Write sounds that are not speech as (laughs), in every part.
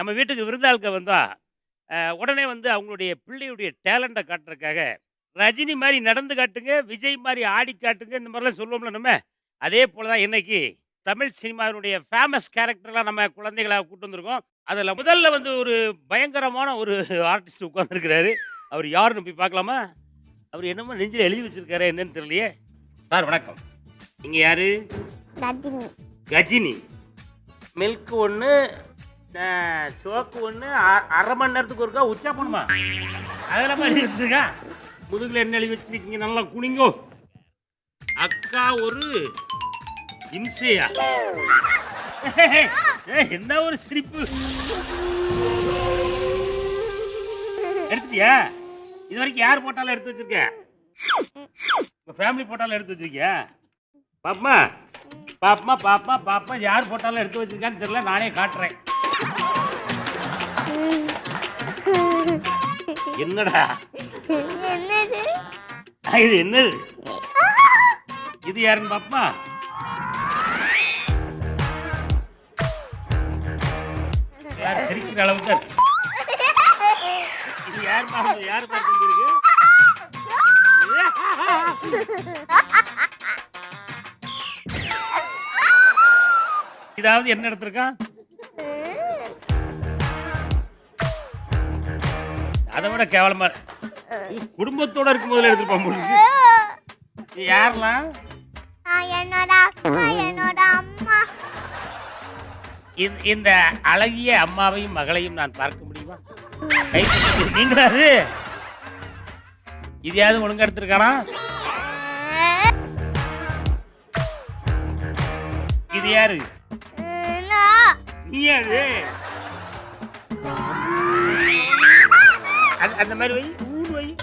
நம்ம வீட்டுக்கு விருந்தாளுக்க வந்தா அஹ், உடனே வந்து அவங்களுடைய பிள்ளையுடைய டேலண்ட்டை காட்டுறதுக்காக ரஜினி மாதிரி நடந்து காட்டுங்க விஜய் மாதிரி ஆடி காட்டுங்க இந்த மாதிரிலாம் சொல்லுவோம்ல நம்ம. அதே போல தான் இன்னைக்கு தமிழ் சினிமாவினுடைய ஃபேமஸ் கேரக்டர்லாம் நம்ம குழந்தைகளை கூட்டு வந்திருக்கோம். அதில் முதல்ல வந்து ஒரு பயங்கரமான ஒரு ஆர்டிஸ்ட் உட்காந்துருக்கிறாரு அவர் யாருன்னு போய் பார்க்கலாமா? அவர் என்னமோ நெஞ்சில் எழுதி வச்சிருக்காரு என்னன்னு தெரியலையே. சார் வணக்கம். நீங்கள் யாரு? ரஜினி. கஜினி மில்க் ஒன்று சோக்கு ஒன்று அரை மணி நேரத்துக்கு ஒருக்கா உச்சா பண்ணுமா அதெல்லாம் எழுதி வச்சிருக்கா முதுகில் என்ன எழுதி வச்சிருக்கீங்க நல்லா குனிங்கோ. அக்கா ஒரு இம்சையா? என்ன ஒரு சிரிப்பு? எடுத்துட்டியா? இது வரைக்கும் யார் போட்டாலும் எடுத்து வச்சிருக்க? உங்க ஃபேமிலி போட்டாலும் எடுத்து வச்சிருக்கியா? பாப்பமா பாப்பமா பாப்பா பாப்பா யார் போட்டாலும் எடுத்து வச்சிருக்கான்னு தெரியல நானே காட்டுறேன். என்னடா? என்னது? இது என்னது? இது யாருன்னு பாப்பமா யார் சிரிக்கிற அளவுக்கு. இது யார் பாருங்க யார் பார்த்து இருக்கு? இதாவது என்ன எடுத்திருக்கான் அதை விட கேவலமா குடும்பத்தோட இருக்கும் போதுல போல இருக்கு. இது யாரெல்லாம்? என்னோட அக்கா என்னோட அம்மா. இந்த- அழகிய அம்மாவையும் மகளையும் நான் பார்க்க முடியுமா? கை பிடிச்சு நீங்களா அது? இதையாவது ஒழுங்கா எடுத்திருக்கானா? இது யாரு? நீ யாரு? அந்த- அந்த மாதிரி வை. ஊர் வை.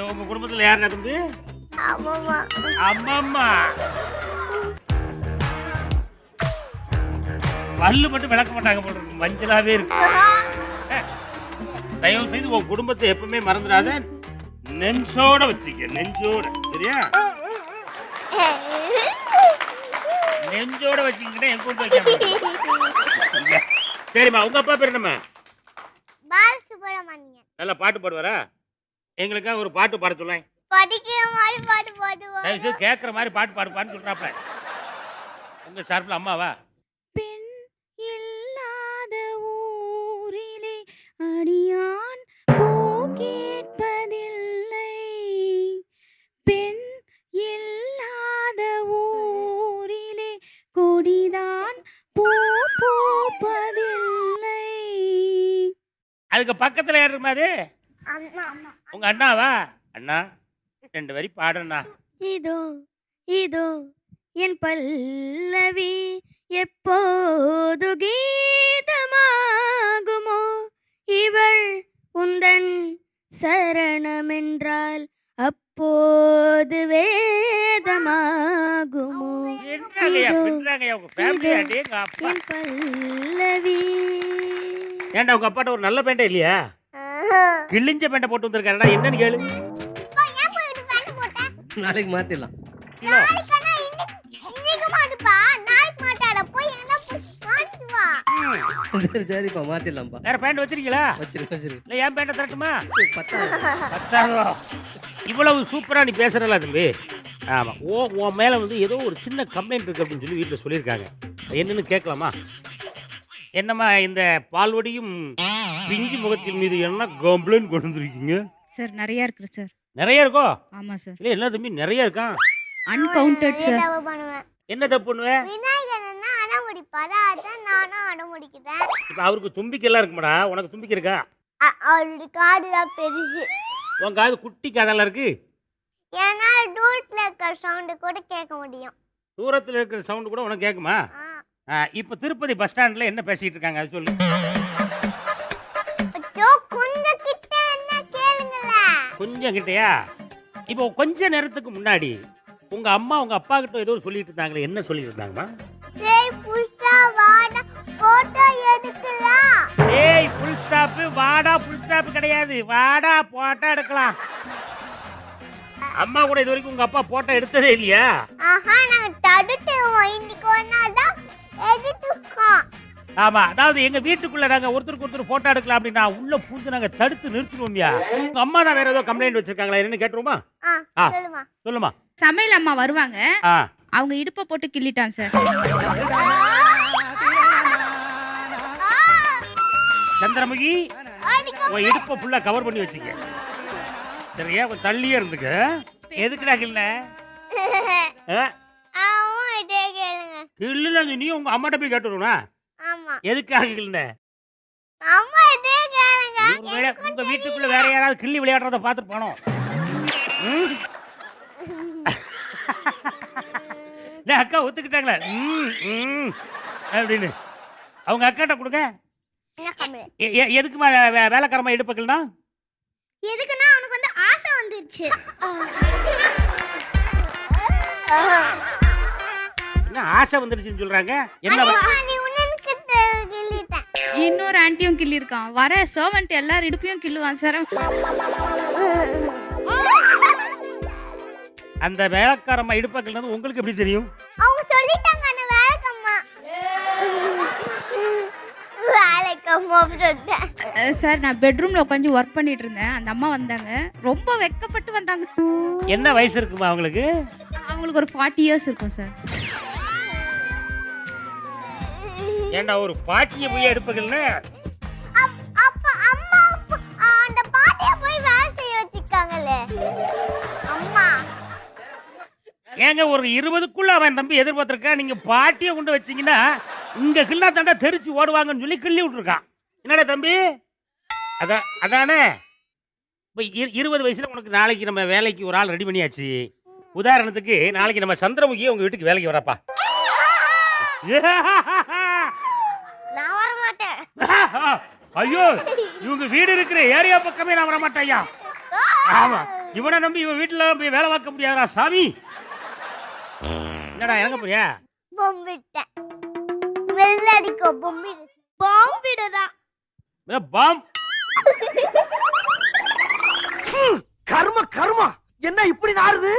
உங்க குடும்பத்துல யார் தம்பி? அம்மம்மா. பல்லு மட்டும் விளக்க மாட்டாங்க போல இருக்கு. மஞ்சளாவே இருக்கு. தயவு செய்து உன் குடும்பத்தை எப்பவுமே மறந்துடாத நெஞ்சோட வச்சுக்க. நெஞ்சோட. சரியா? நெஞ்சோட வச்சுக்கிட்டே என் வைக்காம இரு. சரிம்மா உங்க அப்பா பேர் என்னம்மா? பால சுப்பிரமணியன் நல்லா பாட்டு பாடுவாரா? எங்களுக்காக ஒரு பாட்டு பாட சொல்லேன். படிக்கிற மாதிரி பாட்டு செய்து கேட்குற மாதிரி பாட்டு பாடுப்பான்னு சொல்றாப்ல. உங்க சார்பில் அம்மாவா? அதுக்கு பக்கத்தில் யார் அம்மா. உங்க அண்ணாவா? அண்ணா ரெண்டு வரி பாடுண்ணா இதோ இதோ என் பல்லவி எப்போது கீதமாகுமோ இவள் உந்தன் சரணமென்றால் அப்போது வேதமாகுமோ. இதோ, என் பல்லவி ஏன்டா உங்க அப்பாட்ட ஒரு நல்ல பேண்டே இல்லையா? கிழிஞ்ச பேண்டை போட்டு வந்திருக்காருடா என்னன்னு கேளு. நாளைக்கு மாத்திடலாம். சரிப்பா மாத்திடலாம்ப்பா. வேற பேண்ட் வச்சிருக்கீங்களா? வச்சிரு வச்சிரு இல்லை ஏன் பேண்டை தரட்டுமா பத்தாயிரம் இவ்வளவு சூப்பரா நீ பேசுறல தம்பி. ஆமா ஓ உன் மேல வந்து ஏதோ ஒரு சின்ன கம்ப்ளைண்ட் இருக்கு அப்படின்னு சொல்லி வீட்டில் சொல்லியிருக்காங்க. என்னன்னு கேட்கலாமா? என்னம்மா இந்த பால்வடியும் பிஞ்சு முகத்தின் மீது என்ன கம்ப்ளைண்ட் கொண்டு வந்திருக்கீங்க? சார் நிறைய இருக்கு சார். நிறைய இருக்கோ? ஆமா சார். இல்லை என்ன தம்பி நிறைய இருக்கான் அன்கவுண்டட் சார். என்ன தப்பு பண்ணுவேன் இப்போ அவருக்கு தும்பிக்கெல்லாம் இருக்குமாடா? உனக்கு தும்பிக்கை இருக்கா? அ- அவருடைய காடு தான் பெருசு. உன் காது குட்டி காதெல்லாம் இருக்கு? ஏன்னா டூட்ல இருக்கிற சவுண்டு கூட கேட்க முடியும். தூரத்தில் இருக்கிற சவுண்டு கூட உனக்கு கேட்குமா. இப்போ திருப்பதி பஸ் ஸ்டாண்டில் என்ன பேசிக்கிட்டு இருக்காங்க அது சொல்லு. கொஞ்சம் கிட்டயா இப்போ கொஞ்ச நேரத்துக்கு முன்னாடி உங்க அம்மா உங்க அப்பா கிட்ட ஏதோ சொல்லிட்டு இருந்தாங்களே என்ன சொல்லிட்டு இருந்தாங்கம்மா ஏய் ஃபுல் ஸ்டாப் வாடா ஃபுல் ஸ்டாப் கிடையாது. வாடா போட்டோ எடுக்கலாம். அம்மா கூட இது வரைக்கும் உங்க அப்பா போட்டோ எடுத்ததே இல்லையா? ஆஹா நாங்க தடுத்துவோம் இன்னைக்கு நாள் ஆமா அதாவது எங்க வீட்டுக்குள்ள நாங்க ஒருத்தருக்கு ஒருத்தர் போட்டோ எடுக்கலாம் அப்படின்னா உள்ள பூந்து நாங்க தடுத்து நிறுத்துவோம்யா உங்க அம்மா தான் வேற ஏதோ கம்ப்ளைண்ட் வச்சிருக்காங்களா? என்னன்னு கேட்டுருமா. சொல்லுமா. சொல்லுமா. சமையல் அம்மா வருவாங்க. ஆ. அவங்க இடுப்பை போட்டு கிள்ளிட்டான் சார். சந்திரமுகி உன் இடுப்பை ஃபுல்லா கவர் பண்ணி வச்சுக்க. சரியா கொஞ்சம் தள்ளியே இருந்துக்க? எதுக்குடா கிள்ள (laughs) கிள்ளுல நீ உங்க அம்மாட்ட போய் கேட்டுருவா ஆமா. எதுக்காக ஒருவேளை உங்க வீட்டுக்குள்ள வேற யாராவது கிள்ளி விளையாடுறத பார்த்துட்டு போனோம் அக்கா ஒத்துக்கிட்டாங்களே. ம், ம், அப்படின்னு. அவங்க அக்காட்ட கொடுங்க. எதுக்குமா வே- வேலைக்காரமா இடுப்புக்கள்னா எதுக்குன்னா அவனுக்கு வந்து ஆசை வந்துருச்சு. என்ன ஆசை வந்துருச்சுன்னு சொல்றாங்க? என்ன இன்னொரு ஆண்டியும் கிள்ளியிருக்கான். வர சர்வன்ட் எல்லார் இடுப்பையும் கிள்ளுவான் சார் அந்த வேலைக்காரமா இடுப்பக்கள்னு உங்களுக்கு எப்படி தெரியும்? அவங்க சொல்லிட்டாங்க அந்த வேலைக்கம்மா. சார் நான் பெட்ரூம்ல உட்காந்து ஒர்க் பண்ணிட்டு இருந்தேன் அந்த அம்மா வந்தாங்க. ரொம்ப வெக்கப்பட்டு வந்தாங்க. என்ன வயசு இருக்குமா அவங்களுக்கு? அவங்களுக்கு ஒரு ஃபார்ட்டி இயர்ஸ் இருக்கும் சார் ஏண்டா ஒரு பாட்டிய போய் அம்மா ஏங்க ஒரு இருபதுக்குள்ள அவன் தம்பி எதிர்பார்த்திருக்கான் நீங்க பாட்டியை கொண்டு வச்சீங்கன்னா இங்க கிள்ளா தாண்டா தெரிச்சு ஓடுவாங்கன்னு சொல்லி கிள்ளி விட்டுருக்கான். என்னடா தம்பி? அதான் அதானே? இப்போ இருபது வயசுல உனக்கு நாளைக்கு நம்ம வேலைக்கு ஒரு ஆள் ரெடி பண்ணியாச்சு. உதாரணத்துக்கு நாளைக்கு நம்ம சந்திரமுகி உங்க வீட்டுக்கு வேலைக்கு வரப்பா (laughs) (laughs) நான் வர மாட்டேன் ஐயோ இவங்க வீடு இருக்கிற ஏரியா பக்கமே நான் வர மாட்டேன் ஐயா. ஆமா இவனை நம்பி இவன் வீட்டுல போய் வேலை பார்க்க முடியாதா சாமி. என்னடா இறங்க போறியா? பொம்பிட்டேன். ஸ்மெல் அடிக்கும் பொம்பிடு பாம்பிடுதான் ஏ, பாம். கர்ம கர்மா. என்ன இப்படி நாறுது?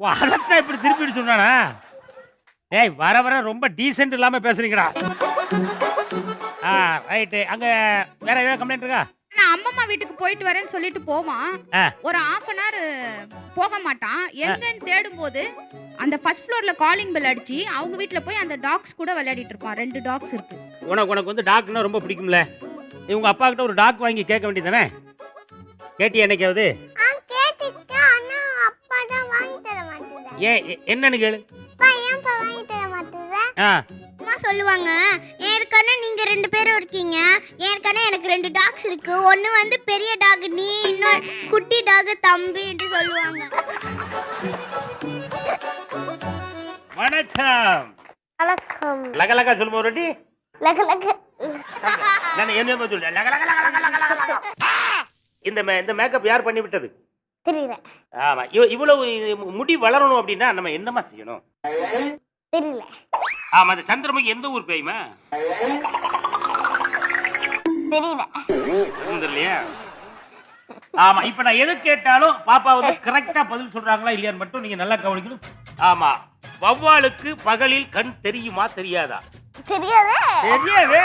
ஓ, அதைத்தான் இப்படி திருப்பி சொன்னானா? ஏய் வர வர ரொம்ப டீசென்ட் இல்லாம பேசுறீங்கடா. ஆ ரைட்டு அங்க வேற ஏதாவது கம்ப்ளைண்ட் இருக்கா? நான் அம்மம்மா வீட்டுக்கு போயிட்டு வரேன்னு சொல்லிட்டு போவான் ஆ. ஒரு half அன் hour போக மாட்டான். எங்கன்னு தேடும் போது அந்த ஃபர்ஸ்ட் ஃப்ளோர்ல காலிங் பெல் அடிச்சு அவங்க வீட்ல போய் அந்த டாக்ஸ் கூட விளையாடிட்டு இருப்பான். ரெண்டு டாக்ஸ் இருக்கு. உனக்கு உனக்கு வந்து டாக்னா ரொம்ப பிடிக்கும்ல. இவங்க அப்பா கிட்ட ஒரு டாக் வாங்கி கேட்க வேண்டியதானே கேட்டியா என்னைக்காவது? ஆ கேட்டுட்டேன் ஆனா அப்பா தான் வாங்கி தர ஏன் எ- என்னன்னு கேளு. அப்பா ஏன்ப்பா வாங்கி தர மாட்டேன் ஆ. அம்மா சொல்லுவாங்க? ஏற்கனவே நீங்க ரெண்டு பேரும் இருக்கீங்க. ஏற்கனவே எனக்கு ரெண்டு டாக்ஸ் இருக்கு. ஒன்னு வந்து பெரிய டாக் நீ இன்னொரு குட்டி டாக் தம்பி என்று சொல்லுவாங்க. வணக்கம். வணக்கம். லக லகா சொல்லுமா லக லக. நான் என்ன சொல்லு லக லக லக லக லக லக லக. இந்த மே- இந்த மேக்கப் யார் பண்ணி விட்டது? தெரியல. ஆமா இவ இவ்வளவு முடி வளரணும் அப்படின்னா நம்ம என்னமா செய்யணும்? தெரியல. ஆமா அந்த சந்திரமுகி எந்த ஊர் பேயுமா? தெரியல. ஆமா இப்ப நான் எது கேட்டாலும் பாப்பா வந்து கரெக்டா பதில் சொல்றாங்களா இல்லையான்னு மட்டும் நீங்க நல்லா கவனிக்கணும். ஆமா வவ்வாலுக்கு பகலில் கண் தெரியுமா தெரியாதா? தெரியாது. தெரியாது.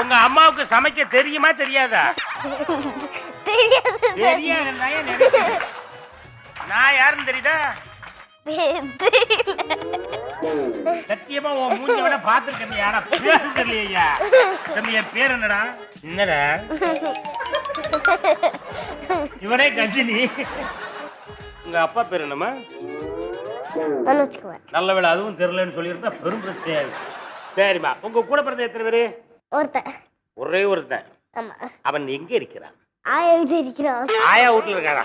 உங்க அம்மாவுக்கு சமைக்க தெரியுமா தெரியாதா? தெரியாது. நான் யாருன்னு தெரியுதா? சத்தியமா உன் மூஞ்சி விட பாத்துருக்கேன் ஆனா பேரு தெரியலையா தம்பி என் பேர் என்னடா? என்னடா? இவனே கசினி. உங்க அப்பா பேர் என்னம்மா? நல்ல அதுவும் தெரியலன்னு சொல்லியிருந்தா பெரும் பிரச்சனையா இருக்கு. சரிம்மா உங்க கூட பிறந்த எத்தனை பேரு? ஒருத்தன். ஒரே ஒருத்தன். அவன் எங்க இருக்கிறான்? ஆயா இது இருக்கிறான். ஆயா வீட்டுல இருக்காடா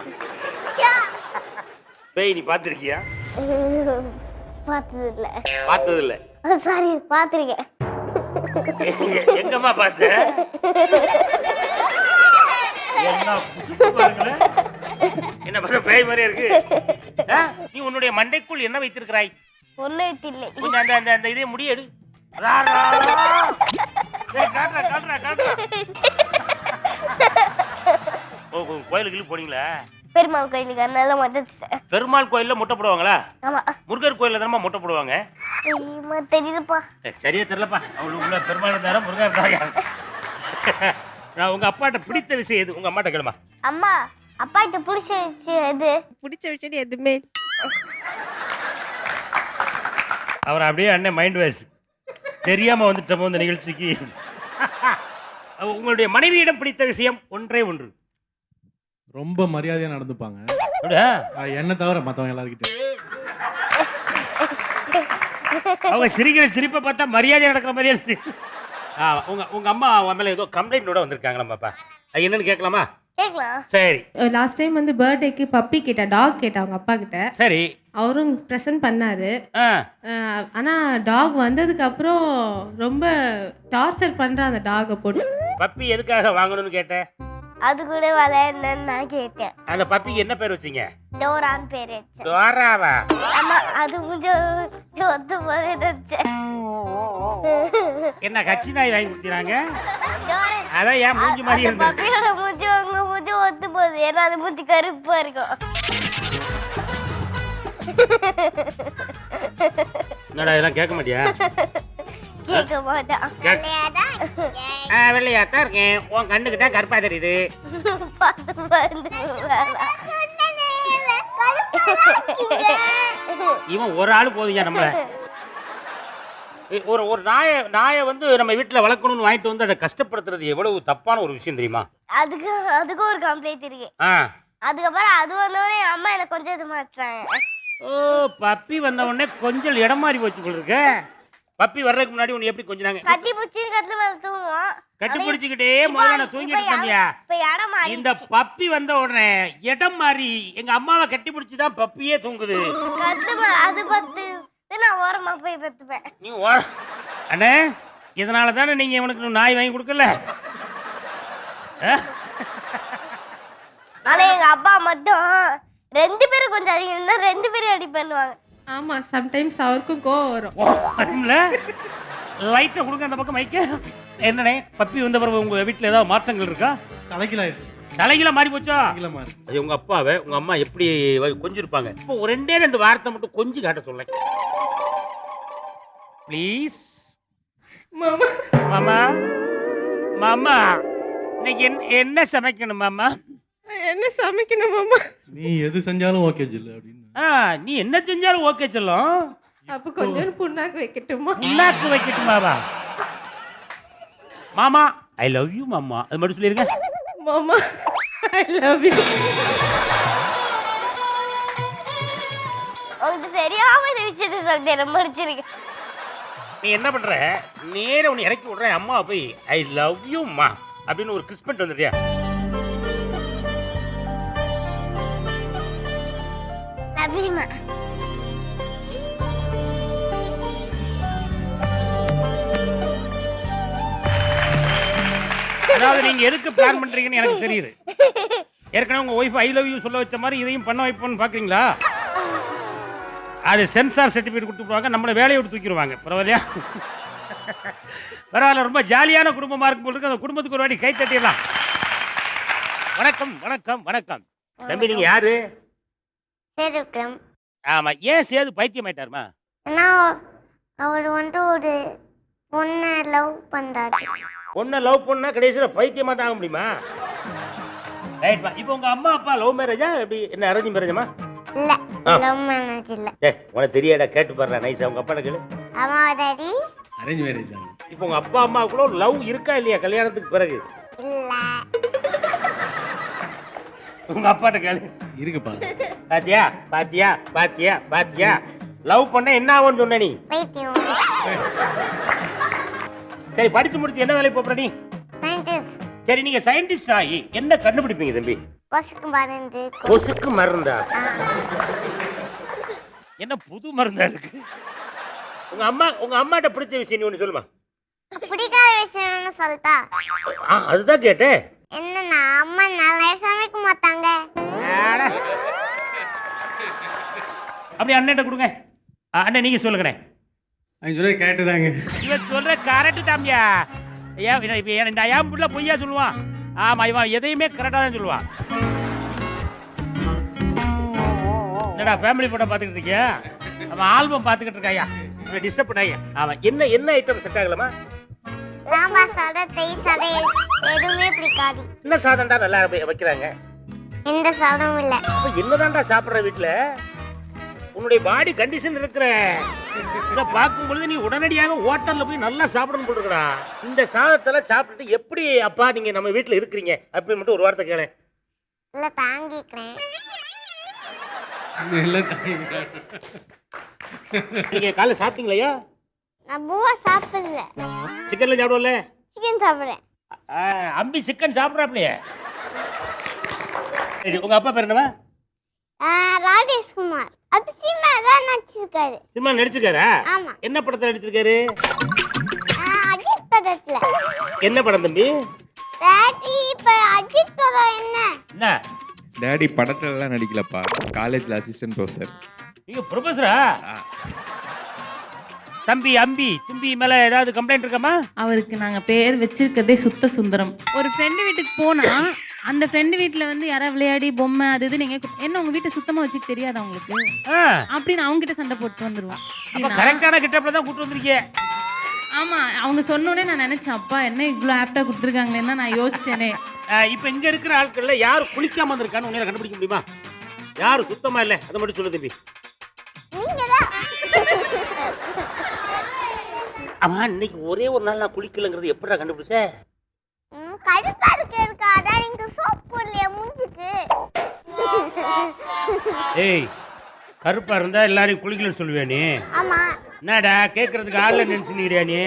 பேய் நீ பார்த்திருக்கியா? பார்த்தது இல்ல பார்த்தது இல்ல சாரி பார்த்துருக்கேன். எங்கம்மா பார்த்த? என்ன பார்த்தா பேய் இருக்கு? நீ உன்னுடைய மண்டைக்குள் என்ன வைத்திருக்கிறாய்? இல்லை கொஞ்சம் அந்த அந்த அந்த இதே முடியெடு கோயிலுக்கு போனீங்களா? பெருமாள் கோயிலுக்கு அதனால மதிச்சிட்டேன் பெருமாள் கோயில்ல முட்டை போடுவாங்களா? ஆமா. முருகர் கோயில்ல தானமா முட்டை போடுவாங்க? ஐயோ, தெரியலப்பா ஏய், சரியா தெரியலப்பா. அவளுக்கு உள்ள பெருமாள் இருந்தாரா முருகா இருந்தாங்க நான் உங்க அப்பாட்ட பிடித்த விஷயம் எது? உங்க அம்மாட்ட கேளுமா. அம்மா அப்பா கிட்ட பிடிச்ச விஷயம் எது? பிடிச்ச விஷயம் எதுவுமே. அவர் அப்படியே அண்ணன் மைண்ட் வாய்ஸ் தெரியாம வந்துட்டோமோ இந்த நிகழ்ச்சிக்கு. உங்களுடைய மனைவியிடம் பிடித்த விஷயம் ஒன்றே ஒன்று. ரொம்ப மரியாதையா நடந்துப்பாங்க. அப்படியா? என்ன தவிர மத்தவங்க எல்லாருக்கிட்டையும் அவங்க சிரிக்கிற சிரிப்பை பார்த்தா மரியாதை நடக்கிற மாதிரியே இருக்கு. ஆ, உங்க உங்க அம்மா உன் மேல ஏதோ கம்ப்ளைண்டோட வந்திருக்காங்களாமாப்பா அது என்னன்னு கேட்கலாமா? கேட்கலாம். சரி. லாஸ்ட் டைம் வந்து பர்த்டேக்கு பப்பி கேட்டா டாக் கேட்டா அவங்க அப்பா கிட்ட. சரி. அவரும் ப்ரெசென்ட் பண்ணாரு. ஆ. அஹ், ஆனா டாக் வந்ததுக்கு அப்புறம் ரொம்ப டார்ச்சர் பண்ற அந்த டாகை போட்டு. பப்பி எதுக்காக வாங்கணும்னு கேட்டேன் அது கூட விளையாடணும்னு நான் கேட்டேன். அந்த பப்பிக்கு என்ன பேர் வச்சீங்க? டோரான் பேர் வச்சேன். டோராவா? ஆமா அது சொத்து போல நினைச்சேன் என்ன கட்சி நாய் வாங்கி கொடுத்தீங்க அதான் ஏன் மூஞ்சி மாதிரி அந்த இருந்தது? பப்பியோட மூஞ்சி உங்க மூஞ்சி ஒத்து போகுது. ஏன்னா அது மூஞ்சி கருப்பா இருக்கும். என்னடா இதெல்லாம் கேட்க மாட்டியா? கேட்க மாட்டான் ஆ வெள்ளையாத்தான் இருக்கேன். உன் கண்ணுக்கு தான் கருப்பா தெரியுது. இவன் ஒரு ஆள் போதுங்க நம்மள. ஒரு ஒரு நாயை நாயை வந்து நம்ம வீட்டில் வளர்க்கணும்னு வாங்கிட்டு வந்து அதை கஷ்டப்படுத்துறது எவ்வளவு தப்பான ஒரு விஷயம் தெரியுமா? அதுக்கு அதுக்கும் ஒரு கம்ப்ளைண்ட் இருக்கு. ஆ. அதுக்கப்புறம் அது வந்தோடனே அம்மா எனக்கு கொஞ்சம் இது மாட்டாங்க ஓ பப்பி வந்த உடனே கொஞ்சம் இடம் மாறி போச்சு போல இருக்க. பப்பி வர்றதுக்கு முன்னாடி உன்னை எப்படி கொஞ்சம் நாங்க கட்டி பிடிச்சி கட்டில மேல தூங்குவோம். கட்டி பிடிச்சிக்கிட்டே முதல்ல நான் தூங்கிட்டு தம்பியா? இந்த பப்பி வந்த உடனே இடம் மாறி எங்க அம்மாவை கட்டி பிடிச்சி தான் பப்பியே தூங்குது. அது பத்து. நான் ஓரமா போய் பத்துப்பேன். நீ ஓர அண்ணே இதனால தானே நீங்க இவனுக்கு இன்னும் நாய் வாங்கி கொடுக்கல? ஆனா எங்க அப்பா மட்டும் ரெண்டு பேரும் கொஞ்சம் அதிகம்னா ரெண்டு பேரும் அடி பண்ணுவாங்க. ஆமா சம்டைம்ஸ் அவருக்கும் கோவம் வரும். ஓ, வரும்ல லைட்டை கொடுங்க அந்த பக்கம் மைக்க என்னண்ணே பப்பி வந்த பிறகு உங்க வீட்டில் ஏதாவது மாற்றங்கள் இருக்கா? தலைகீழாயிருச்சு. தலைகீழ மாறி போச்சா? தலைகீழ மாறி. அது உங்க அப்பாவை உங்க அம்மா எப்படி கொஞ்சிருப்பாங்க? இப்போ ஒரு ரெண்டே ரெண்டு வார்த்தை மட்டும் கொஞ்சி காட்ட சொல்ல ப்ளீஸ் மாமா. மாமா. மாமா இன்னைக்கு என்ன என்ன சமைக்கணும் மாமா? என்ன சமைக்கணும் மாமா? நீ எது செஞ்சாலும் ஓகே ஜில்லு அப்படின்னு. ஆ நீ என்ன செஞ்சாலும் ஓகே சொல்லும். அப்ப கொஞ்சம் புண்ணாக்கு வைக்கட்டுமா? புண்ணாக்கு வைக்கட்டுமாவா மாமா ஐ லவ் யூ மாமா. அது மட்டும் சொல்லிருங்க. மாமா ஐ லவ் யூ உங்களுக்கு தெரியாம இந்த விஷயத்த சொல்லிட்டு முடிச்சிருக்கேன். நீ என்ன பண்ற? நேரா உன்னை இறக்கி விடுறேன். அம்மா போய் ஐ லவ் யூ மா. அப்படின்னு ஒரு பண்ணிட்டு வந்துட்டியா? நபிமா அதாவது நீங்க எதுக்கு பிளான் பண்றீங்கன்னு எனக்கு தெரியுது. ஏற்கனவே உங்க ஒய்ஃப் ஐ லவ் யூ சொல்ல வச்ச மாதிரி இதையும் பண்ண வைப்போம்னு பாக்குறீங்களா? அது சென்சார் சர்டிஃபிகேட் கொடுத்துருவாங்க நம்மளை வேலையை விட்டு தூக்கிடுவாங்க. பரவாயில்லையா? பரவாயில்ல ரொம்ப ஜாலியான குடும்பமா இருக்கும் போல இருக்கு அந்த குடும்பத்துக்கு ஒரு வாட்டி கை தட்டிடலாம். வணக்கம் வணக்கம் வணக்கம். தம்பி நீங்க யாரு? சரி விக்ரம் ஆமா ஏன் சேது பைத்தியம் ஆயிட்டாருமா? ஏன்னா அவர் வந்து ஒரு பொண்ணை லவ் பண்றாரு. பொண்ணை லவ் பண்ணா கடைசியில பைத்தியமா தாங்க முடியுமா? ரைட்மா இப்போ உங்க அம்மா அப்பா லவ் மேரேஜா எப்படி என்ன அரேஞ்ச் மேரேஜமா இல்ல. லவ் மேரேஜ் இல்ல. ஏ உனக்கு தெரியாடா கேட்டு பாடுறா நைஸா உங்க அப்பா கேளு? அம்மா டாடி அரேஞ்ச் மேரேஜ் இப்போ உங்க அப்பா அம்மா கூட லவ் இருக்கா இல்லையா? கல்யாணத்துக்கு பிறகு? இல்ல. உங்க அப்பாட்ட கேளு. இருக்குப்பா. பாத்தியா? பாத்தியா? பாத்தியா? பாத்தியா? லவ் பண்ண என்ன ஆகும்னு சொன்ன நீ? சரி படிச்சு முடிச்சு என்ன வேலைக்கு போற நீ? சரி நீங்க சயின்டிஸ்ட் ஆகி என்ன கண்டுபிடிப்பீங்க தம்பி? கொசுக்கு மருந்து. கொசுக்கு மருந்தா? என்ன புது மருந்தா இருக்கு? உங்க அம்மா உங்க அம்மாட்ட பிடிச்ச விஷயம் நீ ஒண்ணு சொல்லுமா? பிடிக்காத விஷயம்னு சொல்லிட்டா. ஆ அதுதான் கேட்டேன். என்னன்னா அம்மா நல்லா சமைக்க மாட்டாங்க. அப்படி அண்ணன்ட்ட கொடுங்க. ஆ, அண்ணன் நீங்க சொல்லுங்கண்ணே. அவங்க சொல்லி கேட்டு தாங்க. இவன் சொல்ற கரெக்ட் தாம்பியா ஏன் இப்ப இந்த என் புள்ள பொய்யா சொல்லுவான். ஆமா இவன் எதையுமே கரெக்டா தான் சொல்லுவான். என்னடா ஃபேமிலி போட்டோ பார்த்துக்கிட்டு இருக்கியா? அவன் ஆல்பம் பார்த்துக்கிட்டு இருக்காயா? டிஸ்டர்ப் பண்ணாங்க ஆமா என்ன என்ன ஐட்டம் செட் ஆகலாமா சாம்பார் சாதம் தயிர் சாதம் எதுவுமே பிடிக்காது. என்ன சாதம்டா நல்லா வைக்கிறாங்க? எந்த சாதமும் இல்லை. அப்ப என்னதான்டா சாப்பிடுற வீட்டுல உன்னுடைய பாடி கண்டிஷன் இருக்கிற. இதை பார்க்கும் பொழுது நீ உடனடியாக ஹோட்டல்ல போய் நல்லா சாப்பிடணும் போட்டுருக்கா இந்த சாதத்தெல்லாம் சாப்பிட்டுட்டு எப்படி அப்பா நீங்க நம்ம வீட்டுல இருக்கிறீங்க? அப்படின்னு மட்டும் ஒரு வார்த்தை கேளேன். இல்லை தாங்கிக்கிறேன். எல்லாம் தாங்கிங்க. நீங்க காலைல சாப்பிட்டீங்களா நான் பூவா சாப்பிடல. சிக்கன்ல சாப்பிடுவல சிக்கன் சாப்பிட்றேன். அம்பி சிக்கன் சாப்பிட்றாப்லையே. சரி உங்க அப்பா பேர் என்னவா? ராஜேஷ் குமார் அது சினிமா தான் நடிச்சிருக்காரு. சினிமா நடிச்சிருக்காரா? ஆமா. என்ன படத்துல நடிச்சிருக்காரு? ஆ, அஜித் படத்துல. என்ன படம் தம்பி? டாடி இப்ப அஜித் படம் என்ன? என்ன? டேடி படத்துலலாம் நடிக்கலப்பா. காலேஜில் அசிஸ்டன்ட் ப்ரொஃபஸர் நீங்க ப்ரொஃபஸரா தம்பி அம்பி தும்பி மேல ஏதாவது கம்ப்ளைண்ட் இருக்காமா? அவருக்கு நாங்க பேர் வச்சிருக்கிறதே சுத்த சுந்தரம். ஒரு ஃப்ரெண்டு வீட்டுக்கு போனா அந்த ஃப்ரெண்டு வீட்ல வந்து யாராவது விளையாடி பொம்மை அது இது நீங்க என்ன உங்க வீட்டை சுத்தமா வச்சுக்க தெரியாதா உங்களுக்கு? ஆ, அப்படின்னு அவங்க கிட்ட சண்டை போட்டு வந்துருவான் அப்ப அப்படின்னா, கரெக்டான கிட்டப்ல தான் கூட்டு வந்திருக்கீங்க ஆமா அவங்க சொன்னோடனே நான் நினைச்சேன் அப்பா என்ன இவ்வளவு ஆப்டா கொடுத்துருக்காங்களேன்னு தான் நான் யோசிச்சேனே. ஆ, இப்ப இங்க இருக்கிற ஆட்கள்ல யார் குளிக்காம வந்திருக்கான்னு உங்களால கண்டுபிடிக்க முடியுமா? யாரு சுத்தமா இல்ல? அதை மட்டும் சொல்லு தம்பி. நீங்க ஆமா இன்னைக்கு ஒரே ஒரு நாள் நான் குளிக்கலங்கிறது எப்படிடா கண்டுபிடிச்ச? கடுப்பா இருக்கு இருக்கா அதான் நீங்க சோப் போடலையா மூஞ்சுக்கு. ஏய் கருப்பா இருந்தா எல்லாரையும் குளிக்கலன்னு சொல்லுவியா நீ? ஆமா. என்னடா கேட்கறதுக்கு ஆள்ல நினைச்சுக்கிறியா நீ?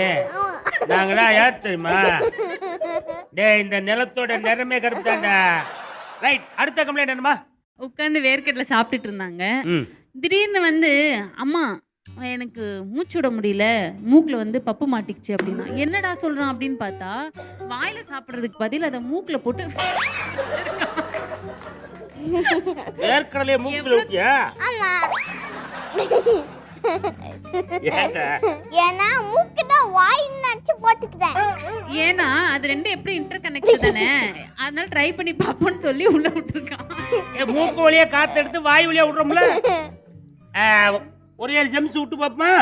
நாங்களா யார் தெரியுமா? டேய் இந்த நிலத்தோட நிறமே கருப்பு தான்டா ரைட் அடுத்த கம்ப்ளைண்ட் என்னமா உட்காந்து வேர்க்கடல சாப்பிட்டுட்டு இருந்தாங்க. திடீர்னு வந்து அம்மா எனக்கு மூச்சு விட முடியல மூக்குல வந்து பப்பு மாட்டிக்கிச்சு அப்படின்னா என்னடா சொல்றான் அப்படின்னு பார்த்தா வாயில சாப்பிடுறதுக்கு பதில் அதை மூக்குல போட்டு வேர்க்கடலையே மூக்குல ஊத்தியா? ஆமா. ஏன்டா ஏன்னா மூக்கு தான் வாய் நினைச்சு போட்டுக்கிட்டேன் ஏன்னா அது ரெண்டும் எப்படி இன்டர் கனெக்ட் தானே? அதனால ட்ரை பண்ணி பார்ப்போம்னு சொல்லி உள்ள விட்டுருக்கான். மூக்கு வழியா காத்து எடுத்து வாய் வழியா விடுறோம்ல? ஒரே ஜெம்ஸ் விட்டு நோ.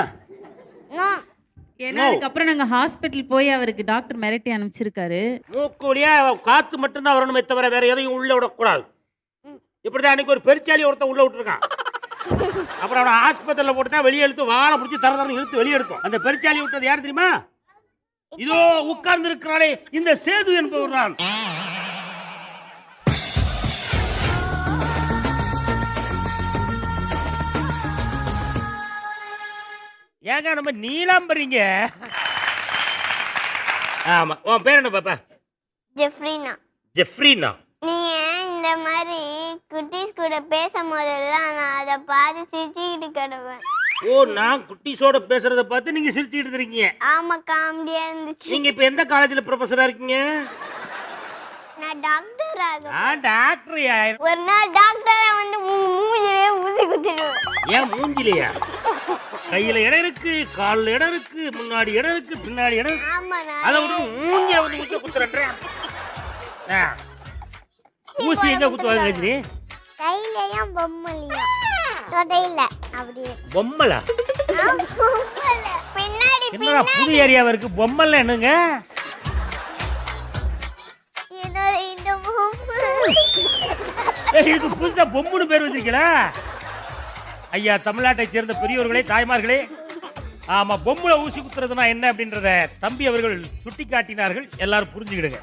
ஏன்னா. அதுக்கப்புறம் நாங்க ஹாஸ்பிட்டல் போய் அவருக்கு டாக்டர் மிரட்டி அனுப்பிச்சிருக்காரு. மூக்கு வழியா காத்து மட்டும்தான் வரணுமே தவிர வேற எதையும் உள்ள விடக்கூடாது. இப்படிதான் அன்னைக்கு ஒரு பெருச்சாலி ஒருத்தன் உள்ள விட்டுருக்கான். (laughs) அப்புறம் அவனை ஆஸ்பத்திரியில் போட்டு தான் வெளியே எடுத்து வாழை பிடிச்சி தர தரன்னு இழுத்து வெளியே எடுத்தோம். அந்த பெருச்சாலி விட்டது யார் தெரியுமா? இதோ உட்கார்ந்து இருக்கிறானே இந்த சேது என்பவர் தான் ஏங்க நம்ம நீலாம்பரிங்க? ஆமா. உன் பேர் என்ன பாப்பா? ஜெஃப்ரினா. ஜெஃப்ரினா. நீங்க இந்த மாதிரி குட்டீஸ் கூட பேசும் போதெல்லாம் நான் அதை பார்த்து சிரிச்சுக்கிட்டு கிடவேன் ஓ நான் குட்டீஸோட பேசுறத பார்த்து நீங்க சிரிச்சுக்கிட்டு இருக்கீங்க ஆமா காமெடியா இருந்துச்சு. நீங்க இப்ப எந்த காலேஜ்ல ப்ரொஃபஸரா இருக்கீங்க? நான் டாக்டர் ஆக நான் டாக்டர் ஒரு நாள் டாக்டரை வந்து மூஞ்சிலே ஊசி குத்திடுவேன். ஏன் மூஞ்சிலையா? கையில இடம் இருக்கு கால்ல இடம் இருக்கு முன்னாடி இடம் இருக்கு பின்னாடி இடம் அதை விட்டு மூஞ்சில வந்து ஊசி குத்துறேன். ஊசி எங்க குத்துவாங்க ரஜினி? கையிலயும் பொம்மையிலையும் தொடையில அப்படியே பொம்மலா. பின்னாடி என்னடா புது ஏரியாவா இருக்கு? பொம்மல்ல என்னங்க? இதுக்கு புதுசா பொம்முன்னு பேர் வச்சிருக்கீங்களா? ஐயா தமிழ்நாட்டை சேர்ந்த பெரியவர்களே தாய்மார்களே. ஆமா பொம்முல ஊசி குத்துறதுனா என்ன அப்படின்றத தம்பி அவர்கள் சுட்டி காட்டினார்கள் எல்லாரும் புரிஞ்சுக்கிடுங்க.